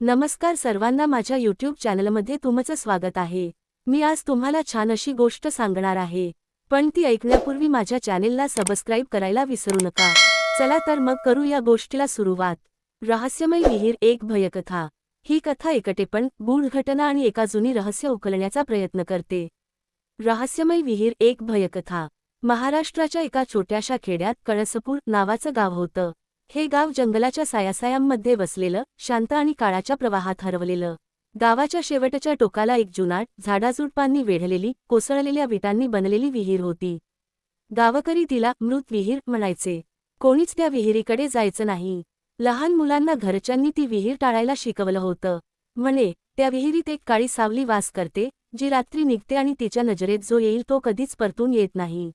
नमस्कार सर्वांना माझ्या यूट्यूब चॅनलमध्ये तुमचं स्वागत आहे. मी आज तुम्हाला छान अशी गोष्ट सांगणार आहे. पण ती ऐकण्यापूर्वी माझ्या चॅनेलला सबस्क्राईब करायला विसरू नका. चला तर मग करू या गोष्टीला सुरुवात. रहस्यमय विहीर एक भयकथा. ही कथा एकटेपण गूढ घटना आणि एका जुनी रहस्य उकलण्याचा प्रयत्न करते. रहस्यमय विहीर एक भयकथा. महाराष्ट्राच्या एका छोट्याशा खेड्यात कळसपूर नावाचं गाव होतं. हे गाव जंगलाच्या सायासायांमध्ये वसलेलं शांत आणि काळाच्या प्रवाहात हरवलेलं. गावाच्या शेवटच्या टोकाला एक जुनाट झाडाझुडपांनी वेढलेली कोसळलेल्या विटांनी बनलेली विहीर होती. गावकरी तिला मृत विहीर म्हणायचे. कोणीच त्या विहिरीकडे जायचं नाही. लहान मुलांना घरच्यांनी ती विहीर टाळायला शिकवलं होतं. म्हणे त्या विहिरीत एक काळी सावली वास करते जी रात्री निघते आणि तिच्या नजरेत जो येईल तो कधीच परतून येत नाही.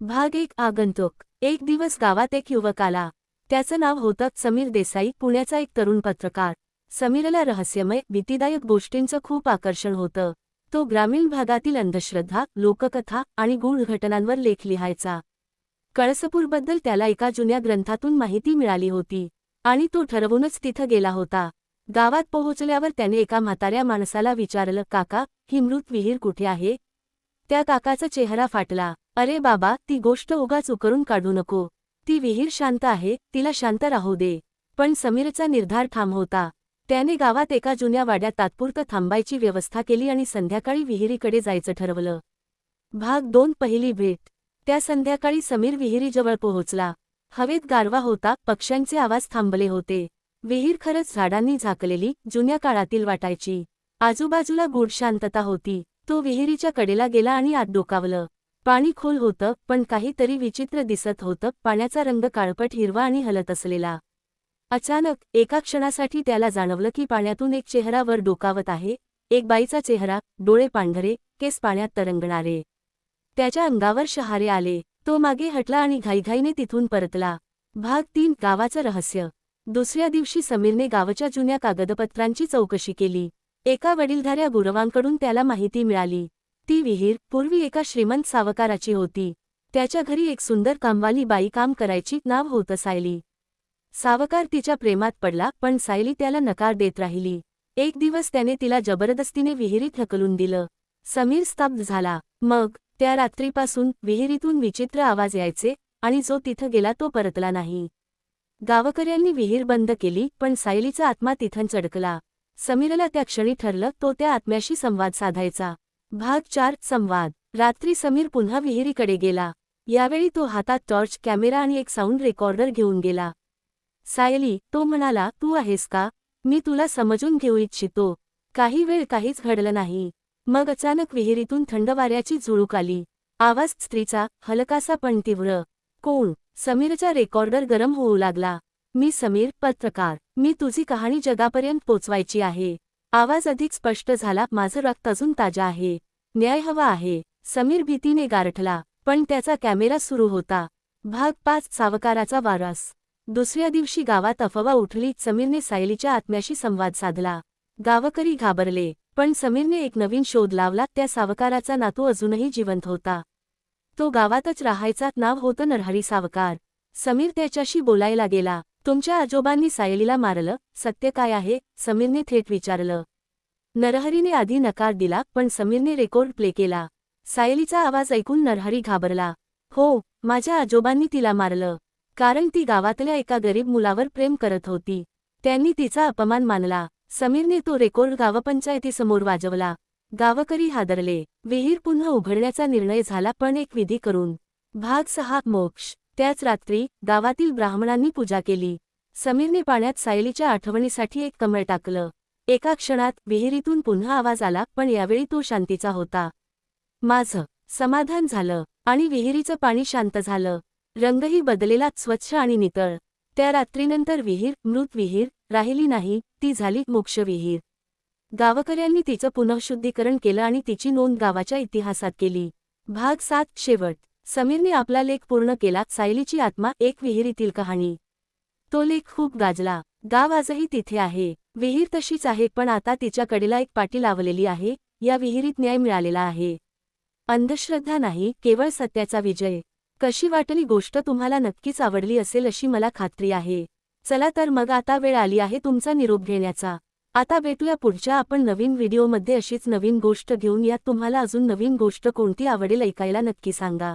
भाग एक आगंतुक. एक दिवस गावात एक युवक आला. त्याचं नाव होतं समीर देसाई पुण्याचा एक तरुण पत्रकार. समीरला रहस्यमय भीतीदायक गोष्टींचं खूप आकर्षण होतं. तो ग्रामीण भागातील अंधश्रद्धा लोककथा आणि गूढ घटनांवर लेख लिहायचा. कळसपूरबद्दल त्याला एका जुन्या ग्रंथातून माहिती मिळाली होती आणि तो ठरवूनच तिथं गेला होता. गावात पोहोचल्यावर त्याने एका म्हाताऱ्या माणसाला विचारलं काका ही मृत विहीर कुठे आहे? त्या काकाचा चेहरा फाटला. अरे बाबा ती गोष्ट उगाच उकरून काढू नको. ती विहीर शांत आहे तिला शांत राहू दे. पण समीरचा निर्धार ठाम होता. त्याने गावात एका जुन्या वाड्यात तात्पुरतं थांबायची व्यवस्था केली आणि संध्याकाळी विहिरीकडे जायचं ठरवलं. भाग दोन पहिली भेट. त्या संध्याकाळी समीर विहिरीजवळ पोहोचला. हवेत गारवा होता पक्ष्यांचे आवाज थांबले होते. विहीर खरंच झाडांनी झाकलेली जुन्या काळातील वाटायची. आजूबाजूला गूढ शांतता होती. तो विहिरीच्या कडेला गेला आणि आत डोकावलं. पाणी खोल होतं पण काहीतरी विचित्र दिसत होतं पाण्याचा रंग काळपट हिरवा आणि हलत असलेला. अचानक एका क्षणासाठी त्याला जाणवलं की पाण्यातून एक चेहरा वर डोकावत आहे एक बाईचा चेहरा डोळे पांढरे केस पाण्यात तरंगणारे. त्याच्या अंगावर शहारे आले तो मागे हटला आणि घाईघाईने तिथून परतला. भाग तीन गावाचं रहस्य. दुसऱ्या दिवशी समीरने गावाच्या जुन्या कागदपत्रांची चौकशी केली. एका वडीलधाऱ्या गुरवांकडून त्याला माहिती मिळाली. ती विहीर पूर्वी एका श्रीमंत सावकाराची होती. त्याच्या घरी एक सुंदर कामवाली बाई काम करायची नाव होतं सायली. सावकार तिच्या प्रेमात पडला पण सायली त्याला नकार देत राहिली. एक दिवस त्याने तिला जबरदस्तीने विहिरीत ढकलून दिलं. समीर स्तब्ध झाला. मग त्या रात्रीपासून विहिरीतून विचित्र आवाज यायचे आणि जो तिथं गेला तो परतला नाही. गावकऱ्यांनी विहीर बंद केली पण सायलीचा आत्मा तिथं चडकला. समीरला त्या क्षणी ठरलं तो त्या आत्म्याशी संवाद साधायचा. भाग चार संवाद. रात्री समीर पुन्हा विहिरीकडे गेला. यावेळी तो हातात टॉर्च कॅमेरा आणि एक साऊंड रेकॉर्डर घेऊन गेला. सायली तो म्हणाला तू आहेस का? मी तुला समजून घेऊ इच्छितो. काही वेळ काहीच घडलं नाही. मग अचानक विहिरीतून थंड वाऱ्याची झुळूक आली. आवाज स्त्रीचा हलकासा पण तीव्र. कोण? समीरचा रेकॉर्डर गरम होऊ लागला. मी समीर पत्रकार. मी तुझी कहाणी जगापर्यंत पोचवायची आहे. आवाज अधिक स्पष्ट झाला. माझं रक्त अजून ताजा आहे. न्याय हवा आहे. समीर भीतीने गारठला पण त्याचा कॅमेरा सुरू होता. भाग पाच सावकाराचा वारस. दुसऱ्या दिवशी गावात अफवा उठली. समीरने सायलीच्या आत्म्याशी संवाद साधला. गावकरी घाबरले पण समीरने एक नवीन शोध लावला. त्या सावकाराचा नातू अजूनही जिवंत होता. तो गावातच राहायचा. नाव होतं नरहरी सावकार. समीर त्याच्याशी बोलायला गेला. तुमच्या आजोबांनी सायलीला मारलं. सत्य काय आहे? समीरने थेट विचारलं. नरहरीने आधी नकार दिला पण समीरने रेकॉर्ड प्ले केला. सायलीचा आवाज ऐकून नरहरी घाबरला. हो माझ्या आजोबांनी तिला मारलं. कारण ती गावातल्या एका गरीब मुलावर प्रेम करत होती. त्यांनी तिचा अपमान मानला. समीरने तो रेकॉर्ड गावपंचायतीसमोर वाजवला. गावकरी हादरले. विहीर पुन्हा उघडण्याचा निर्णय झाला पण एक विधी करून. भाग सहा मोक्ष. त्याच रात्री गावातील ब्राह्मणांनी पूजा केली. समीरने पाण्यात सायलीच्या आठवणीसाठी एक कमळ टाकलं. एका क्षणात विहिरीतून पुन्हा आवाज आला पण यावेळी तो शांतीचा होता. माझं समाधान झालं आणि विहिरीचं पाणी शांत झालं. रंगही बदलेला स्वच्छ आणि नितळ. त्या रात्रीनंतर विहीर मृत विहीर राहिली नाही ती झाली मोक्ष विहीर. गावकऱ्यांनी तिचं पुनःशुद्धीकरण केलं आणि तिची नोंद गावाच्या इतिहासात केली. भाग सात शेवट. समीरने आपला लेख पूर्ण केला. सायलीची आत्मा एक विहिरीतील कहाणी. तो लेख खूप गाजला. गाव आजही तिथे आहे. विहीर तशीच आहे पण आता तिच्या कडेला एक पाटी लावलेली आहे. या विहिरीत न्याय मिळालेला आहे. अंधश्रद्धा नाही केवळ सत्याचा विजय. कशी वाटली गोष्ट तुम्हाला नक्कीच आवडली असेल अशी मला खात्री आहे. चला तर मग आता वेळ आली आहे तुमचा निरोप घेण्याचा. आता भेटूया पुढच्या आपण नवीन व्हिडिओमध्ये. अशीच नवीन गोष्ट घेऊन यात तुम्हाला अजून नवीन गोष्ट कोणती आवडेल ऐकायला नक्की सांगा.